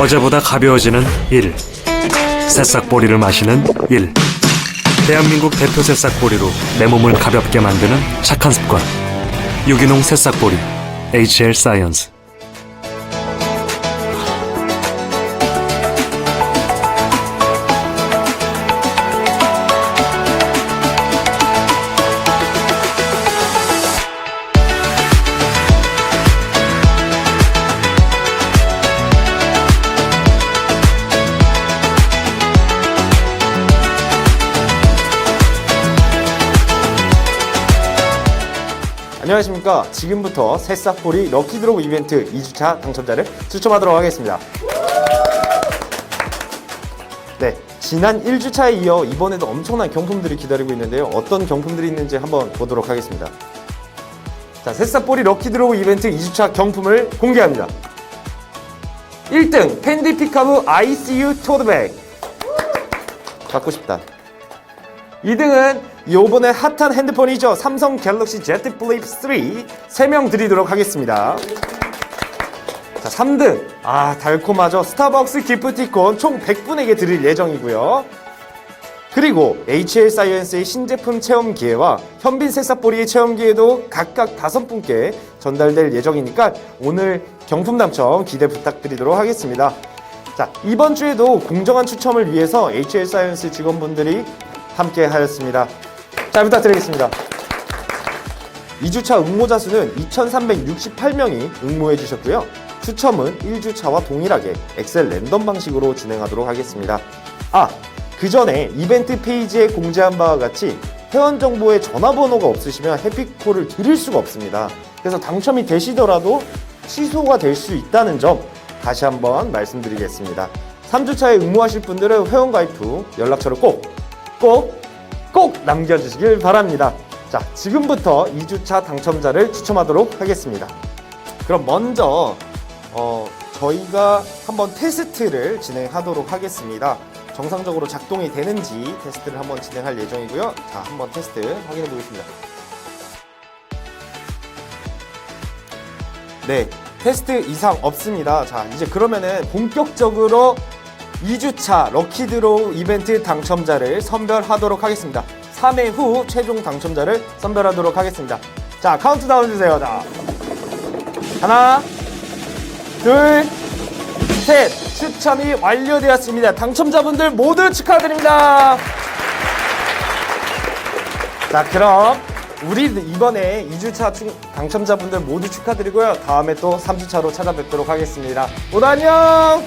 어제보다 가벼워지는 일. 새싹보리를 마시는 일. 대한민국 대표 새싹보리로 내 몸을 가볍게 만드는 착한 습관. 유기농 새싹보리. HL 사이언스. 안녕하십니까. 지금부터 새싹보리 럭키드로우 이벤트 2주차 당첨자를 추첨하도록 하겠습니다. 네, 지난 1주차에 이어 이번에도 엄청난 경품들이 기다리고 있는데요. 어떤 경품들이 있는지 한번 보도록 하겠습니다. 자, 새싹보리 럭키드로우 이벤트 2주차 경품을 공개합니다. 1등 펜디 피카브 ICU 토드백 갖고 싶다. 2등은 요번에 핫한 핸드폰이죠. 삼성 갤럭시 Z 플립 3 3명 드리도록 하겠습니다. 자, 3등. 아, 달콤하죠. 스타벅스 기프티콘 총 100분에게 드릴 예정이고요. 그리고 HL 사이언스의 신제품 체험 기회와 현빈 새싹보리의 체험 기회도 각각 다섯 분께 전달될 예정이니까 오늘 경품 당첨 기대 부탁드리도록 하겠습니다. 자, 이번 주에도 공정한 추첨을 위해서 HL 사이언스 직원분들이 함께 하였습니다. 잘 부탁드리겠습니다. 2주차 응모자 수는 2,368명이 응모해 주셨고요. 추첨은 1주차와 동일하게 엑셀 랜덤 방식으로 진행하도록 하겠습니다. 아, 그 전에 이벤트 페이지에 공지한 바와 같이 회원 정보에 전화번호가 없으시면 해피콜을 드릴 수가 없습니다. 그래서 당첨이 되시더라도 취소가 될 수 있다는 점 다시 한번 말씀드리겠습니다. 3주차에 응모하실 분들은 회원 가입 후 연락처를 꼭, 꼭, 꼭 남겨주시길 바랍니다. 자, 지금부터 2주차 당첨자를 추첨하도록 하겠습니다. 그럼 먼저 어, 저희가 한번 테스트를 진행하도록 하겠습니다. 정상적으로 작동이 되는지 테스트를 한번 진행할 예정이고요. 자, 한번 테스트 확인해 보겠습니다. 네, 테스트 이상 없습니다. 자, 이제 그러면은 본격적으로 2주차 럭키드로우 이벤트 당첨자를 선별하도록 하겠습니다. 3회 후 최종 당첨자를 선별하도록 하겠습니다. 자, 카운트다운 주세요. 자, 하나, 둘, 셋. 추첨이 완료되었습니다. 당첨자분들 모두 축하드립니다. 자, 그럼 우리 이번에 2주차 추- 당첨자분들 모두 축하드리고요. 다음에 또 3주차로 찾아뵙도록 하겠습니다. 모두 안녕!